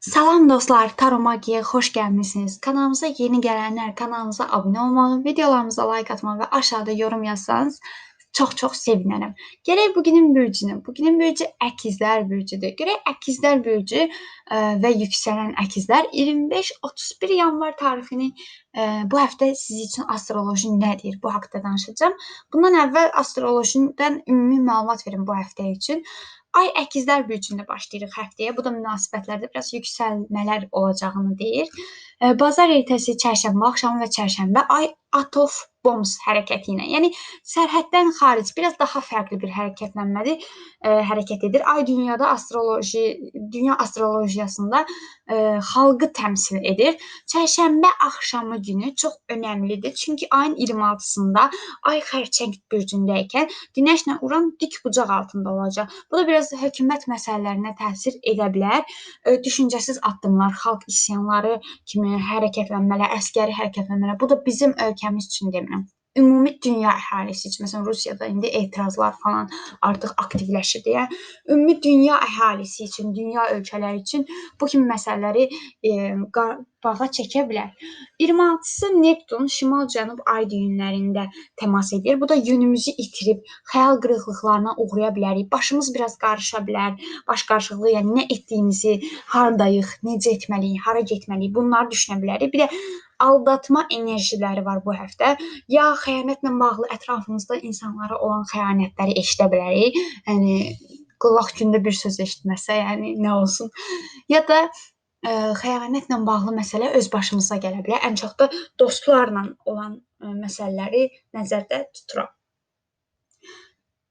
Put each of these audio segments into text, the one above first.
Salam dostlar, Taro Magiyaya xoş gəlmisiniz. Kanalımıza yeni gələnlər kanalımıza abunə olmağı, videolarımıza like atmağı və aşağıda yorum yazsanız çox-çox sevinərəm. Gələk bugünün bürcünə. Bugünün bürcü əkizlər bürcüdür. Görək əkizlər bürcü ə, və yüksələn əkizlər 25-31 yanvar tarixini ə, bu həftə siz üçün astroloji nədir? Bu haqqda danışacağam. Bundan əvvəl astrolojidən ümumi məlumat verim bu həftə üçün. Ay əkizlər bürcündə başlayırıq həftəyə. Bu da münasibətlərdə biraz yüksəlmələr olacağını deyir. Bazar ertəsi, çərşənbə axşamı və çərşənbə ay Atof Boms hərəkəti ilə. Yəni sərhəddən xaric biraz daha fərqli bir hərəkətlənmədir, ə, hərəkət edir. Ay dünyada astroloji, dünya astrologiyasında ə, xalqı təmsil edir. Çərşənbə axşamı günü çox önəmlidir. Çünki ayın 26-sında ay xərçəng bürcündəykən Günəşlə Uran dik bucaq altında olacaq. Bu da biraz hökumət məsələlərinə təsir edə bilər. Düşüncəsiz addımlar, xalq isyanları kimi hərəkətlənmələr, əskəri hərəkətlənmələr. Bu da bizim ölkəmiz üçün demirəm ümumi dünya əhalisi üçün, məsələn Rusiyada indi etirazlar falan artıq aktivləşir deyə, ümumi dünya əhalisi üçün, dünya ölkələri üçün bu kimi məsələləri e, bağa çəkə bilər. 26-sı Neptun şimal-cənub ay düyünlərində təmas edir. Bu da yönümüzü itirib xəyal qırıqlıqlarına uğraya bilərik. Başımız biraz qarışa bilər. Baş qarışıqlığı, yəni nə etdiyimizi, hardayıq, necə etməliyik, hara getməliyik, bunları düşünə bilərik. Bir də aldatma enerjiləri var bu həftə. Ya xəyanətlə bağlı ətrafımızda insanlara olan xəyanətləri eşidə bilərik. Yəni qulaq gündə bir söz eşitməsə, yəni nə olsun. Ya da ə, xəyanətlə bağlı məsələ öz başımıza gələ bilər. Ən çox da dostlarla olan ə, məsələləri nəzərdə tuturam.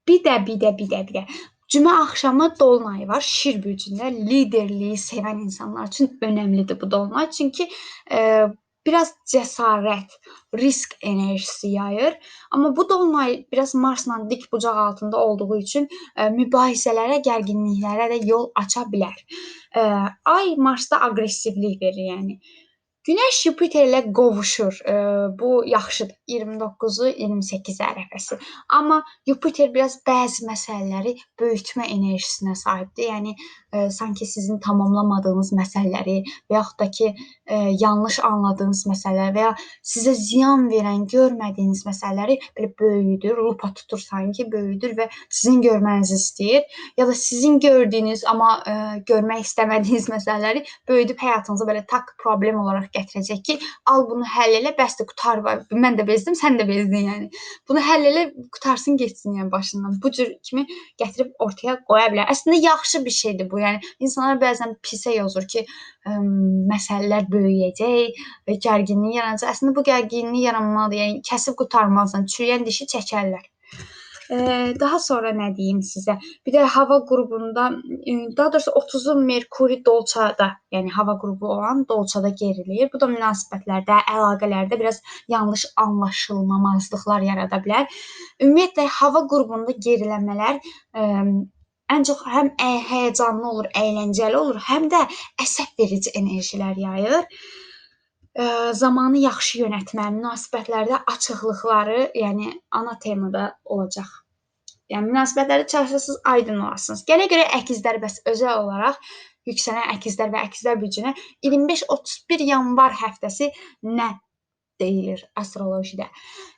Bir də, bir də, bir də, bir də. Cümə axşamı dolunay var. Şir bürcündə liderliyi sevən insanlar üçün önəmlidir bu dolunay. Çünki ə, biraz cəsarət, risk enerjisi yayır. Amma bu dolunay biraz Marsla dik bucaq altında olduğu üçün ə, e, mübahisələrə, gərginliklərə də yol aça bilər. Ə, e, ay Marsda aqressivlik verir, yəni Günəş Yupiter ilə qovuşur. E, bu yaxşıdır. 29-u 28 ərəfəsi. Amma Yupiter biraz bəzi məsələləri böyütmə enerjisinə sahibdir. Yəni e, sanki sizin tamamlamadığınız məsələləri və yaxud da ki, e, yanlış anladığınız məsələlər və ya sizə ziyan verən, görmədiyiniz məsələləri belə böyüdür, lupa tutur sanki, böyüdür və sizin görmənizi istəyir. Ya da sizin gördüyünüz amma e, görmək istəmədiyiniz məsələləri böyüdüb həyatınıza belə tak problem olaraq gətirəcək ki, al bunu həll elə, bəsdir, qutar var. Mən də bezdim, sən də bezdin yəni. Bunu həll elə, qutarsın getsin yəni başından. Bu cür kimi gətirib ortaya qoya bilər. Əslində yaxşı bir şeydir bu. Yəni insanlar bəzən pisə yazır ki, ə, məsələlər böyüyəcək və gərginlik yaranacaq. Əslində bu gərginlik yaranmalıdır. Yəni kəsib qurtarmalısan. Çürüyən dişi çəkərlər. Daha sonra nə deyim sizə? Bir də hava qrupunda, daha doğrusu 30-u Merkuri Dolçada, yəni hava qrupu olan Dolçada gerilir. Bu da münasibətlərdə, əlaqələrdə biraz yanlış anlaşılmamazlıqlar yarada bilər. Ümumiyyətlə hava qrupunda gerilənmələr ən çox həm həyəcanlı olur, əyləncəli olur, həm də əsəb verici enerjilər yayır zamanı yaxşı yönətmə, münasibətlərdə açıqlıqları, yəni ana temada olacaq. Yəni münasibətlərdə çarəsiz aydın olasınız. Gələ görə əkizlər bəs özəl olaraq yüksələn əkizlər və əkizlər bürcünə 25-31 yanvar həftəsi nə deyilir astrolojide.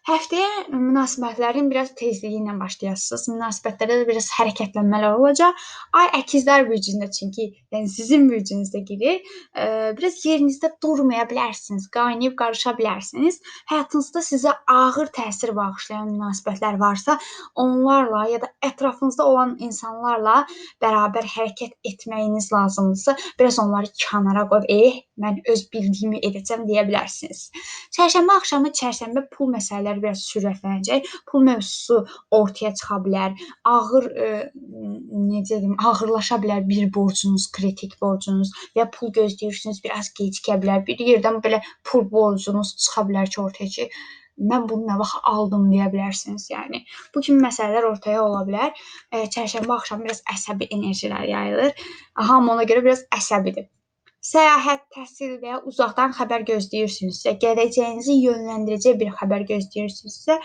Həftəyə münasibətlərin biraz tezliyi ilə başlayasınız. Münasibətlərdə də biraz hərəkətlənmələr olacaq. Ay əkizlər bürcündə çünki, yəni sizin bürcünüzdə girir. E, biraz yerinizdə durmaya bilərsiniz, qaynayıb qarışa bilərsiniz. Həyatınızda sizə ağır təsir bağışlayan münasibətlər varsa, onlarla ya da ətrafınızda olan insanlarla bərabər hərəkət etməyiniz lazımdırsa, biraz onları kənara qoyub, "Eh, mən öz bildiyimi edəcəm" deyə bilərsiniz. Çərşənbə axşamı çərşənbə pul məsələləri biraz sürətlənəcək. Pul mövzusu ortaya çıxa bilər. Ağır e, necə deyim, ağırlaşa bilər bir borcunuz, kritik borcunuz və pul gözləyirsiniz, biraz gecikə bilər. Bir yerdən belə pul borcunuz çıxa bilər ki, ortaya ki, mən bunu nə vaxt aldım deyə bilərsiniz. Yəni bu kimi məsələlər ortaya ola bilər. E, çərşənbə axşamı biraz əsəbi enerjilər yayılır. Hamı ona görə biraz əsəbidir. Səyahət, təhsil və ya uzaqdan xəbər gözləyirsinizsə, gələcəyinizi yönləndirəcək bir xəbər gözləyirsinizsə,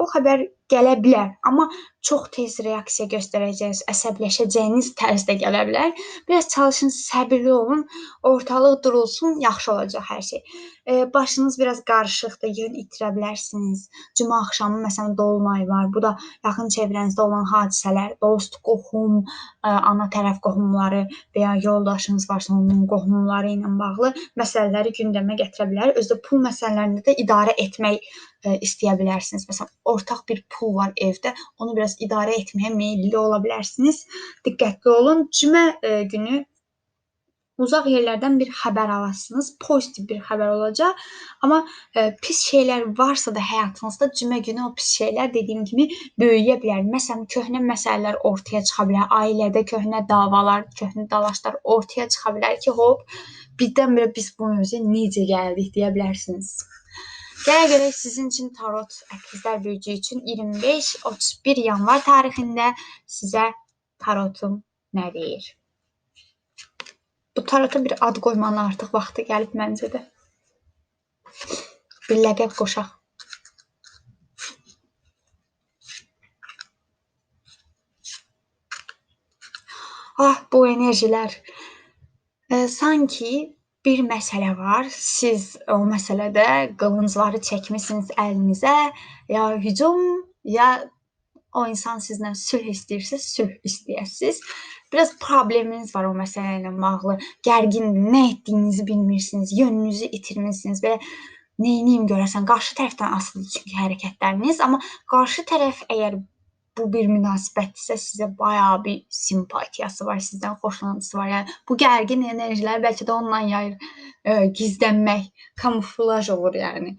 o xəbər gələ bilər, amma çox tez reaksiya göstərəcəyiniz, əsəbləşəcəyiniz tərzdə gələ bilər. Biraz çalışın, səbirli olun, ortalıq durulsun, yaxşı olacaq hər şey. E, başınız biraz qarışıqdır, yön itirə bilərsiniz. Cümə axşamı məsələn dolunay var. Bu da yaxın çevrənizdə olan hadisələr, dost, qohum, ə, ana tərəf qohumları və ya yoldaşınız varsa onun qohumları ilə bağlı məsələləri gündəmə gətirə bilər. Özdə pul məsələlərini də idarə etmək ə, istəyə bilərsiniz. Məsələn, ortaq bir pul var evdə, onu biraz idarə etməyə meylli ola bilərsiniz. Diqqətli olun. Cümə ə, günü uzaq yerlərdən bir xəbər alasınız. Pozitiv bir xəbər olacaq. Amma ə, pis şeylər varsa da həyatınızda cümə günü o pis şeylər dediyim kimi böyüyə bilər. Məsələn, köhnə məsələlər ortaya çıxa bilər. Ailədə köhnə davalar, köhnə dalaşlar ortaya çıxa bilər ki, hop, birdən-birə biz bu mövzuya necə gəldik deyə bilərsiniz. Gələ görək sizin üçün tarot əkizlər bürcü üçün 25-31 yanvar tarixində sizə tarotum nə deyir? Bu tarota bir ad qoymanın artıq vaxtı gəlib məncə də. Bir ləqəb qoşaq. Ah, bu enerjilər. E, sanki bir məsələ var. Siz o məsələdə qılıncları çəkmisiniz əlinizə, ya hücum, ya o insan sizlə sülh istəyirsə, sülh istəyəsiz. Biraz probleminiz var o məsələ ilə bağlı. Gərgindir, nə etdiyinizi bilmirsiniz, yönünüzü itirmisiniz və neyniyim görəsən qarşı tərəfdən asılıdır çünki hərəkətləriniz, amma qarşı tərəf əgər bu bir münasibətdirsə sizə bayağı bir simpatiyası var, sizdən xoşlantısı var. Yəni bu gərgin enerjilər bəlkə də ondan yayır, ə, gizlənmək, kamuflaj olur yəni.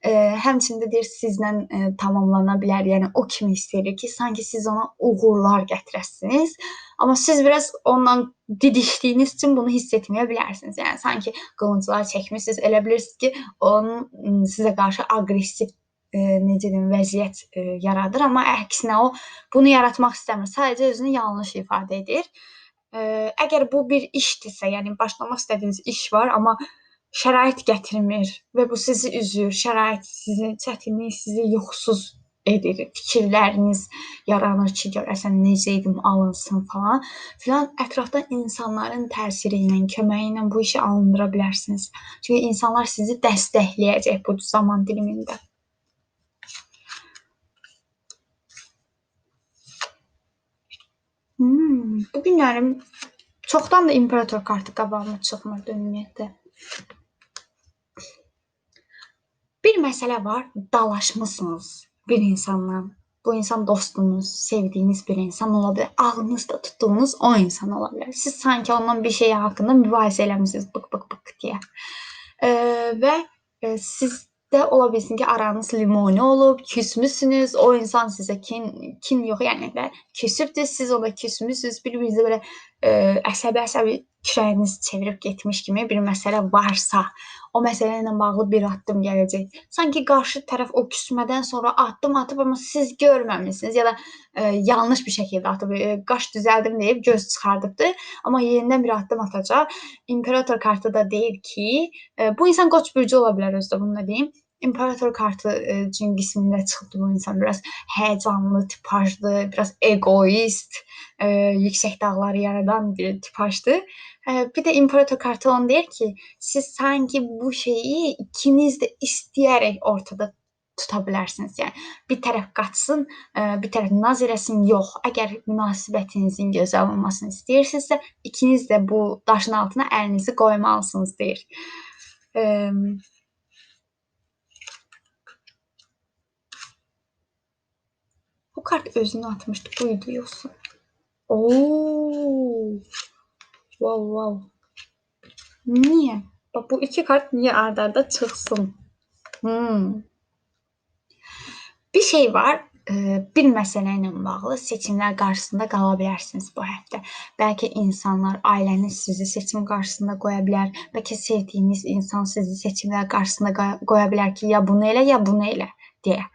Ə, həmçində deyir sizlə ə, tamamlana bilər. Yəni o kimi istəyir ki, sanki siz ona uğurlar gətirəsiniz. Amma siz biraz ondan didişdiyiniz üçün bunu hiss etməyə bilərsiniz. Yəni sanki qılınclar çəkmisiniz, elə bilirsiniz ki, onun sizə qarşı aqressiv e, necə deyim, vəziyyət e, yaradır, amma əksinə o bunu yaratmaq istəmir. Sadəcə özünü yanlış ifadə edir. E, əgər bu bir işdirsə, yəni başlamaq istədiyiniz iş var, amma şərait gətirmir və bu sizi üzür, şərait sizi, çətinlik sizi yuxusuz edir. Fikirləriniz yaranır ki, görəsən necə edim alınsın falan. Filan ətrafda insanların təsiri ilə, köməyi ilə bu işi alındıra bilərsiniz. Çünki insanlar sizi dəstəkləyəcək bu zaman dilimində. Hmm, bu günlərim çoxdan da imperator kartı qabağıma çıxmırdı ümumiyyətlə. Bir məsələ var, dalaşmısınız bir insanla. Bu insan dostunuz, sevdiyiniz bir insan ola bilər. Ağlınızda tutduğunuz o insan ola bilər. Siz sanki ondan bir şey haqqında mübahisə eləmisiniz, bık bık bık deyə. Ee, və e, siz də ola bilsin ki, aranız limoni olub, küsmüsünüz, o insan sizə kin, kin yox, yəni də küsübdür, siz ona küsmüsünüz, bir-birinizə belə əsəbi-əsəbi kürəyiniz çevirib getmiş kimi bir məsələ varsa, o məsələ ilə bağlı bir addım gələcək. Sanki qarşı tərəf o küsmədən sonra addım atıb, amma siz görməmisiniz ya da ə, yanlış bir şəkildə atıb, ə, qaş düzəldim deyib göz çıxardıbdı, amma yenidən bir addım atacaq. İmperator kartı da deyir ki, ə, bu insan Qoç bürcü ola bilər özdə bunu da deyim. İmperator kartı e, cin qismində çıxdı bu insan biraz həyəcanlı tipajlı, biraz egoist, e, yüksək dağları yaradan bir tipajdı. E, bir də imperator kartı onu deyir ki, siz sanki bu şeyi ikiniz də istəyərək ortada tuta bilərsiniz. Yəni bir tərəf qaçsın, e, bir tərəf naz eləsin, yox. Əgər münasibətinizin gözəl olmasını istəyirsinizsə, ikiniz də bu daşın altına əlinizi qoymalısınız deyir. Eee Bu kart özünü atmıştı. Buydu yoksa. Oo. Wow wow. Niye? Bak bu iki kart niye arda arda çıxsın? Hmm. Bir şey var. bir məsələ ilə bağlı seçimlər qarşısında qala bilərsiniz bu həftə. Bəlkə insanlar, ailəniz sizi seçim qarşısında qoya bilər. Bəlkə sevdiyiniz insan sizi seçimlər qarşısında qoya bilər ki, ya bunu elə, ya bunu elə deyə.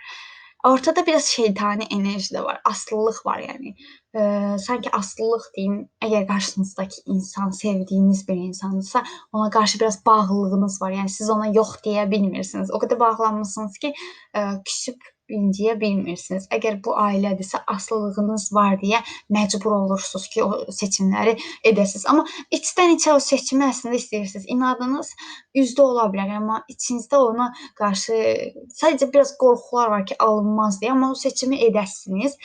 Ortada biraz şeytani enerji də var, aslılıq var yəni. E, sanki aslılıq deyim, əgər qarşınızdakı insan sevdiyiniz bir insandırsa, ona qarşı biraz bağlılığınız var. Yəni siz ona yox deyə bilmirsiniz. O qədər bağlanmısınız ki, e, küsüb inciyə bilmirsiniz. Əgər bu ailədirsə, asılılığınız var deyə məcbur olursunuz ki, o seçimləri edəsiniz. Amma içdən-içə o seçimi əslində istəyirsiniz. İnadınız üzdə ola bilər, amma içinizdə ona qarşı sadəcə biraz qorxular var ki, alınmaz deyə, amma o seçimi edəsiniz.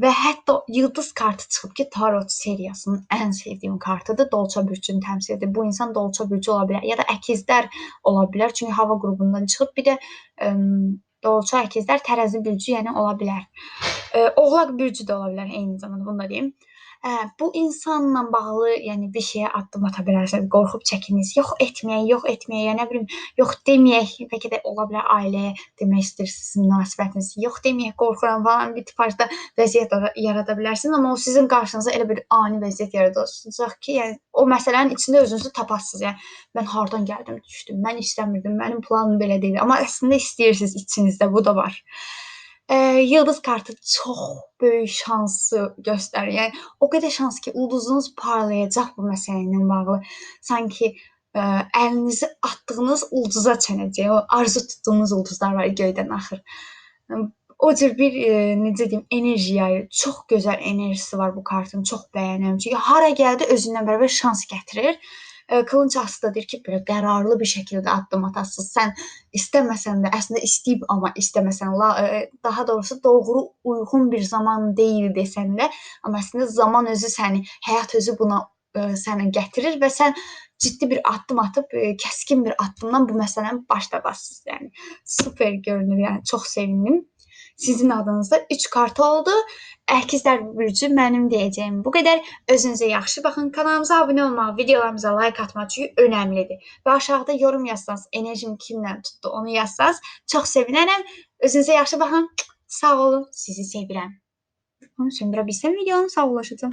Və hətta yıldız kartı çıxıb ki, tarot seriyasının ən sevdiyim kartıdır. Dolça bürcünü təmsil edir. Bu insan Dolça bürcü ola bilər ya da əkizlər ola bilər. Çünki hava qrupundan çıxıb. Bir də ə, Dolça əkizlər tərəzi bürcü, yəni ola bilər. Oğlaq bürcü də ola bilər eyni zamanda bunu da deyim. Ə, bu insanla bağlı, yəni bir şeyə addım ata bilərsiniz. Qorxub çəkinirsiniz. Yox etməyək, yox etməyək, ya nə bilim, yox deməyək. Bəlkə də ola bilər ailəyə demək istəyirsiniz münasibətinizi. Yox deməyək, qorxuram falan bir tipajda vəziyyət yarada bilərsiniz, amma o sizin qarşınıza elə bir ani vəziyyət yaradacaq ki, yəni o məsələnin içində özünüzü tapasınız. Yəni mən hardan gəldim, düşdüm. Mən istəmirdim. Mənim planım belə deyil. Amma əslində istəyirsiniz içinizdə. Bu da var. Ə, yıldız kartı çox böyük şansı göstərir. Yəni o qədər şans ki, ulduzunuz parlayacaq bu məsələ ilə bağlı. Sanki ə, əlinizi atdığınız ulduza çənəcək. O arzu tutduğunuz ulduzlar var göydən axır. O cür bir ə, necə deyim, enerji yayır. Çox gözəl enerjisi var bu kartın. Çox bəyənirəm. Çünki hara gəldi özündən bərabər şans gətirir. Astı da deyir ki, belə qərarlı bir şəkildə addım atasınız. Sən istəməsən də, əslində istəyib amma istəməsən, la, ə, daha doğrusu doğru uyğun bir zaman deyil desən də, amma əslində zaman özü səni, həyat özü buna ə, səni gətirir və sən ciddi bir addım atıb ə, kəskin bir addımdan bu məsələni başladasınız. Yəni super görünür. Yəni çox sevindim. Sizin adınızda 3 kart oldu. Əkizlər bürcü mənim deyəcəyim bu qədər. Özünüzə yaxşı baxın. Kanalımıza abunə olmaq, videolarımıza like atmaq çünki önəmlidir. Və aşağıda yorum yazsanız, enerjim kimlə tutdu onu yazsanız çox sevinərəm. Özünüzə yaxşı baxın. Sağ olun. Sizi sevirəm. Söndürə bilsəm videonu sağollaşacağam.